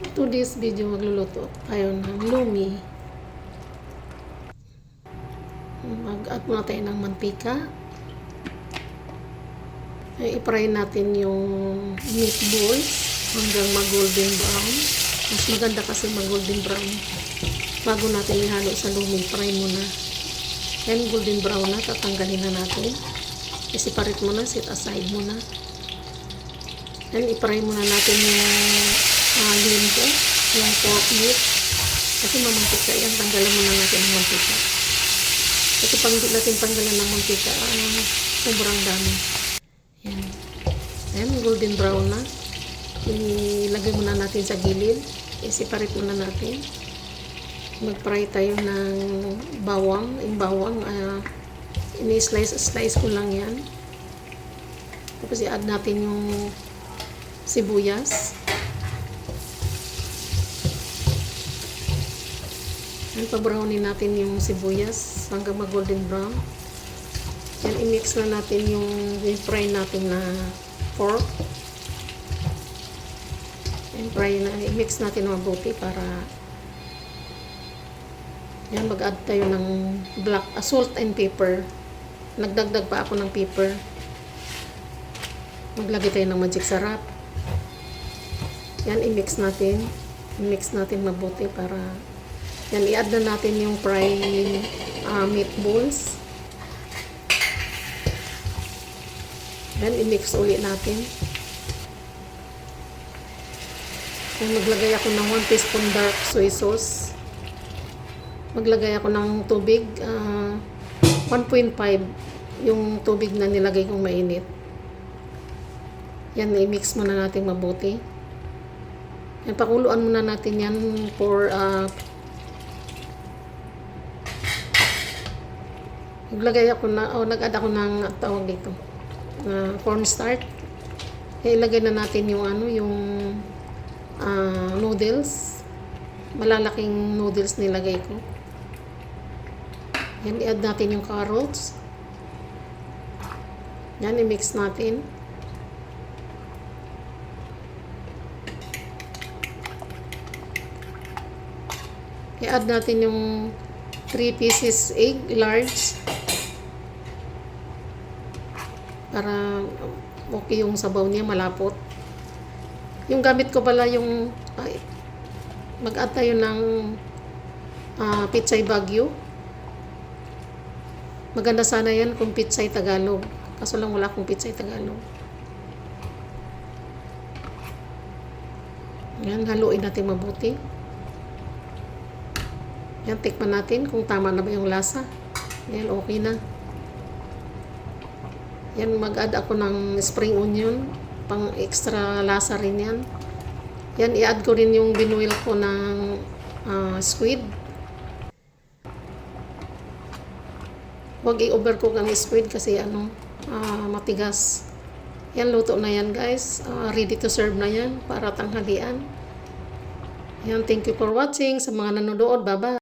Today's video magluluto tayo ng lumi. Mag-add muna tayo ng mantika. I-fry natin yung meatballs hanggang mag-golden brown. Mas maganda kasi mag-golden brown. Bago natin ihalo sa lumi, fry muna. Yan, golden brown na, tatanggalin na natin. I-separate mo na, set aside mo na. Then, i-fry muna natin yung uh, limpo, yung pork. Kasi mamantika yan, tanggalan muna natin ang mantika. Kasi pag hindi natin tanggalan ng mantika, uh, sobrang dami. Yan. Ayan, golden brown na. Ilagay muna natin sa gilid. I-separate muna natin. Mag-fry tayo ng bawang. Yung bawang, uh, ini-slice-slice ko lang yan. Tapos i-add natin yung sibuyas. Yan, pa-brownin natin yung sibuyas hanggang mag-golden brown. Yan, i-mix na natin yung i-fry natin na pork. Yan, fry na, i-mix natin mabuti para yan, mag-add tayo ng black, uh, salt and pepper. Nagdagdag pa ako ng pepper. Maglagay tayo ng magic sarap. Yan, i-mix natin. I-mix natin mabuti para yan, i-add na natin yung fried uh, meatballs. Then, i-mix ulit natin. Yan, maglagay ako ng 1 teaspoon dark soy sauce. Maglagay ako ng tubig. Uh, 1.5 yung tubig na nilagay kong mainit. Yan, i-mix muna natin mabuti. Yan, pakuluan muna natin yan for uh, Naglagay ako na, oh, nag-add ako ng tawag dito, na cornstarch. Kaya ilagay na natin yung ano, yung uh, noodles. Malalaking noodles nilagay ko. Yan, i-add natin yung carrots. Yan, i-mix natin. I-add natin yung 3 pieces egg, large. Para okay yung sabaw niya, malapot. Yung gamit ko pala yung ay, mag-add tayo ng uh, pitsay bagyo. Maganda sana yan kung pitsay Tagalog. Kaso lang wala akong pitsay Tagalog. Yan, haluin natin mabuti. Yan, tikman natin kung tama na ba yung lasa. Yan, okay na. Yan, mag-add ako ng spring onion. Pang extra lasa rin yan. Yan, i-add ko rin yung binuil ko ng uh, squid. Huwag i-overcook ang squid kasi ano, uh, matigas. Yan, luto na yan guys. Uh, ready to serve na yan para tanghalian. Yan, thank you for watching. Sa mga nanonood, bye-bye.